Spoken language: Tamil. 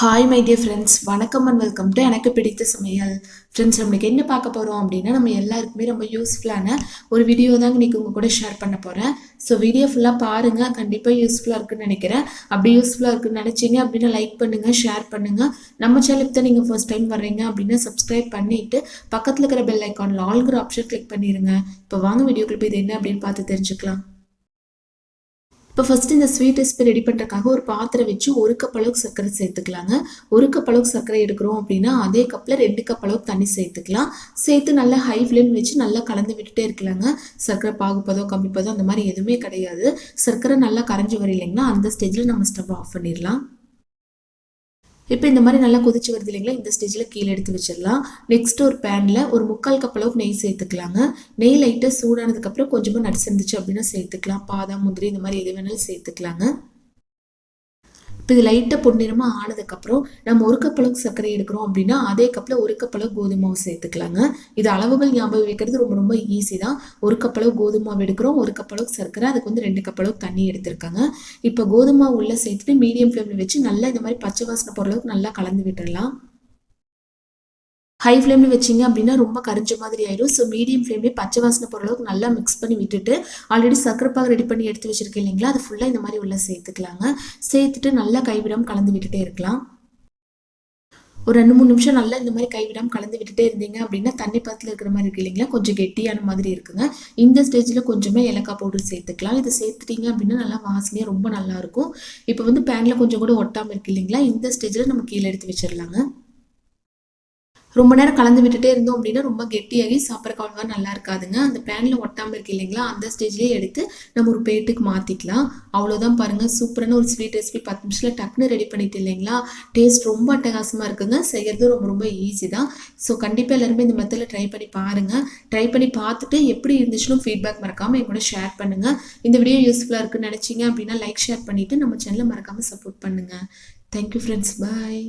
ஹாய் மை டியர் ஃப்ரெண்ட்ஸ் வணக்கம் அண்ட் வெல்கம் டு எனக்கு பிடித்த சமையல். ஃப்ரெண்ட்ஸ் நம்மளுக்கு என்ன பார்க்க போகிறோம் அப்படின்னா நம்ம எல்லாருக்குமே ரொம்ப யூஸ்ஃபுல்லான ஒரு வீடியோ தாங்க இன்றைக்கி உங்கள் கூட ஷேர் பண்ண போகிறேன் ஸோ வீடியோ ஃபுல்லாக பாருங்கள் கண்டிப்பாக யூஸ்ஃபுல்லாக இருக்குன்னு நினைக்கிறேன். அப்படி யூஸ்ஃபுல்லாக இருக்குன்னு நினச்சிங்க அப்படின்னா லைக் பண்ணுங்கள் ஷேர் பண்ணுங்கள் நம்ம சேனலுக்கு தான் நீங்கள் ஃபர்ஸ்ட் டைம் வர்றீங்க அப்படின்னா சப்ஸ்கிரைப் பண்ணிவிட்டு பக்கத்தில் இருக்கிற பெல் ஐக்கானில் ஆல்கிற ஆப்ஷன் கிளிக் பண்ணிடுங்க இப்போ வாங்க வீடியோ போய் இது என்ன அப்படின்னு பார்த்து தெரிஞ்சுக்கலாம். இப்போ ஃபஸ்ட்டு இந்த ஸ்வீட் ரெசிபி ரெடி பண்ணுறதுக்காக ஒரு பாத்திரம் வச்சு ஒரு கப் அளவுக்கு சர்க்கரை சேர்த்துக்கலாங்க. ஒரு கப் அளவுக்கு சர்க்கரை எடுக்கிறோம் அப்படின்னா அதே கப்பில் ரெண்டு கப் அளவுக்கு தண்ணி சேர்த்துக்கலாம். சேர்த்து நல்லா ஹை ஃப்ளேம் வச்சு நல்லா கலந்து விட்டுட்டே இருக்கலாங்க. சர்க்கரை பாகுப்பதோ கம்மிப்பதோ அந்த மாதிரி எதுவுமே கிடையாது. சர்க்கரை நல்லா கரைஞ்சி வரையிலைங்கன்னா அந்த ஸ்டேஜில் நம்ம ஸ்டவ் ஆஃப் பண்ணிடலாம். இப்போ இந்த மாதிரி நல்லா கொதிச்சு வருது இல்லைங்களா? இந்த ஸ்டேஜில் கீழே எடுத்து வச்சிடலாம். நெக்ஸ்ட் ஒரு பேனில் ஒரு முக்கால் கப் அளவுக்கு நெய் சேர்த்துக்கலாங்க. நெய் லைட்டாக சூடானதுக்கப்புறம் கொஞ்சமாக நடிச்சு இருந்துச்சு அப்படின்னா சேர்த்துக்கலாம். பாதாம் முந்திரி இந்த மாதிரி எது வேணாலும் சேர்த்துக்கலாங்க. இப்போ இது லைட்டாக பொன்னிறமாக ஆனதுக்கப்புறம் நம்ம ஒரு கப் அளவுக்கு சர்க்கரை எடுக்கிறோம் அப்படின்னா அதே கப்பில் ஒரு கப் அளவு கோதுமை மாவு சேர்த்துக்கலாங்க. இது அளவுகள் ஞாபகம் வைக்கிறது ரொம்ப ரொம்ப ஈஸி தான். ஒரு கப் அளவு கோதுமை மாவு எடுக்கிறோம் ஒரு கப் அளவுக்கு சர்க்கரை அதுக்கு வந்து ரெண்டு கப் அளவுக்கு தண்ணி எடுத்திருக்காங்க. இப்போ கோதுமை உள்ளே சேர்த்துட்டு மீடியம் ஃப்ளேமில் வச்சு நல்லா இந்த மாதிரி பச்சை வாசனை போகிற நல்லா கலந்து விட்டுடலாம் ஹை ஃப்ளேமில் வச்சிங்க அப்படின்னா ரொம்ப கரிஞ்ச மாதிரி ஆயிடும். ஸோ மீடியம் ஃப்ளேம்லேயே பச்சை வாசனை போகிற அளவுக்கு நல்லா மிக்ஸ் பண்ணி விட்டுட்டு ஆல்ரெடி சக்கரைப்பாக ரெடி பண்ணி எடுத்து வச்சுருக்கேன் இல்லைங்களா? அது ஃபுல்லாக இந்த மாதிரி உள்ள சேர்த்துக்கலாங்க. சேர்த்துட்டு நல்லா கைவிடாமல் கலந்து விட்டுட்டே இருக்கலாம். ஒரு ரெண்டு மூணு நிமிஷம் நல்லா இந்த மாதிரி கைவிடாமல் கலந்து விட்டுட்டே இருந்தீங்க அப்படின்னா தண்ணி பத்தில் இருக்கிற மாதிரி இருக்கு இல்லைங்களா? கொஞ்சம் கெட்டியான மாதிரி இருக்குங்க. இந்த ஸ்டேஜில் கொஞ்சமே ஏலக்காய் பவுடர் சேர்த்துக்கலாம். இதை சேர்த்துட்டீங்க அப்படின்னா நல்லா வாசனையாக ரொம்ப நல்லாயிருக்கும் இப்போ வந்து பேனில் கொஞ்சம் கூட ஒட்டாமல் இருக்கு இல்லைங்களா? இந்த ஸ்டேஜில் நம்ம கீழே எடுத்து வச்சிடலாங்க ரொம்ப நேரம் கலந்து விட்டுட்டே இருந்தோம் அப்படின்னா ரொம்ப கெட்டியாகி சாப்பிட்றக்கு அவ்வளோவா நல்லா இருக்காதுங்க. அந்த பேனில் ஒட்டாமல் இருக்கு இல்லைங்களா? அந்த ஸ்டேஜ்லேயே எடுத்து நம்ம ஒரு பேட்டுக்கு மாற்றிக்கலாம் அவ்வளோதான் பாருங்கள் சூப்பரான ஒரு ஸ்வீட் ரெசிபி பத்து நிமிஷத்தில் டக்குன்னு ரெடி பண்ணிட்டு இல்லைங்களா? டேஸ்ட் ரொம்ப அட்டகாசமாக இருக்குங்க. செய்கிறது ரொம்ப ரொம்ப ஈஸி தான். ஸோ கண்டிப்பாக எல்லாருமே இந்த மெத்தடில் ட்ரை பண்ணி பாருங்கள் ட்ரை பண்ணி பார்த்துட்டு எப்படி இருந்துச்சுன்னு ஃபீட்பேக் மறக்காமல் என் கூட ஷேர் பண்ணுங்கள் இந்த வீடியோ யூஸ்ஃபுல்லாக இருக்குன்னு நினச்சிங்க அப்படின்னா லைக் ஷேர் பண்ணிவிட்டு நம்ம சேனலை மறக்காமல் சப்போர்ட் பண்ணுங்கள் தேங்க்யூ ஃப்ரெண்ட்ஸ் பாய்